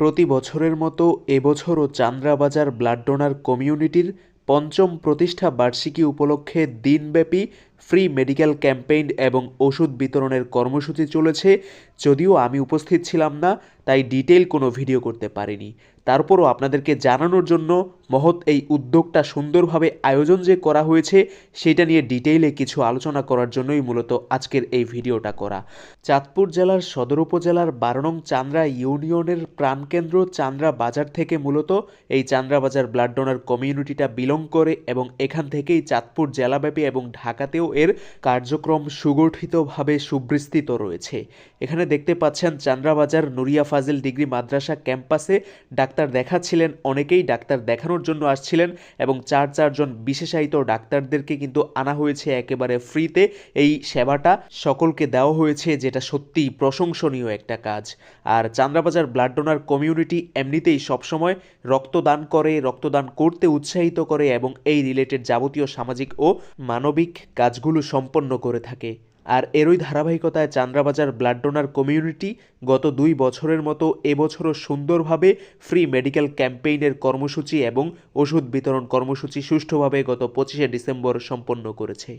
প্রতি বছরের মতো এবছরও চান্দ্রাবাজার ব্লাড ডোনার কমিউনিটির পঞ্চম প্রতিষ্ঠা বার্ষিকী উপলক্ষে দিনব্যাপী ফ্রি মেডিকেল ক্যাম্পেইন এবং ওষুধ বিতরণের কর্মসূচি চলেছে, যদিও আমি উপস্থিত ছিলাম না, তাই ডিটেল কোনো ভিডিও করতে পারিনি। তারপরও আপনাদেরকে জানানোর জন্য মহৎ এই উদ্যোগটা সুন্দরভাবে আয়োজন যে করা হয়েছে, সেটা নিয়ে ডিটেইলে কিছু আলোচনা করার জন্যই মূলত আজকের এই ভিডিওটা করা। চাঁদপুর জেলার সদর উপজেলার বারো নং চান্দ্রা ইউনিয়নের প্রাণকেন্দ্র চান্দ্রা বাজার থেকে মূলত এই চান্দ্রা বাজার ব্লাড ডোনার কমিউনিটিটা বিলং করে এবং এখান থেকেই চাঁদপুর জেলাব্যাপী এবং ঢাকাতেও এর কার্যক্রম সুগঠিতভাবে সুবিস্তৃত রয়েছে। এখানে দেখতে পাচ্ছেন, চান্দ্রাবাজার নুরিয়া ফাজিল ডিগ্রি মাদ্রাসা ক্যাম্পাসে ডাক্তার দেখাচ্ছিলেন, অনেকেই ডাক্তার দেখানোর জন্য আসছিলেন এবং চার চারজন বিশেষায়িত ডাক্তারদেরকে কিন্তু আনা হয়েছে একেবারে ফ্রিতে। এই সেবাটা সকলকে দেওয়া হয়েছে, যেটা সত্যিই প্রশংসনীয় একটা কাজ। আর চান্দ্রাবাজার ব্লাড ডোনার কমিউনিটি এমনিতেই সবসময় রক্তদান করে, রক্তদান করতে উৎসাহিত করে এবং এই রিলেটেড যাবতীয় সামাজিক ও মানবিক কাজগুলো সম্পন্ন করে থাকে। আর এরই ধারাবাহিকতায় চান্দ্রাবাজার ব্লাড ডোনার কমিউনিটি গত দুই বছরের মতো এবছরও সুন্দরভাবে ফ্রি মেডিকেল ক্যাম্পেইনের কর্মসূচি এবং ওষুধ বিতরণ কর্মসূচি সুষ্ঠুভাবে গত পঁচিশে ডিসেম্বর সম্পন্ন করেছে।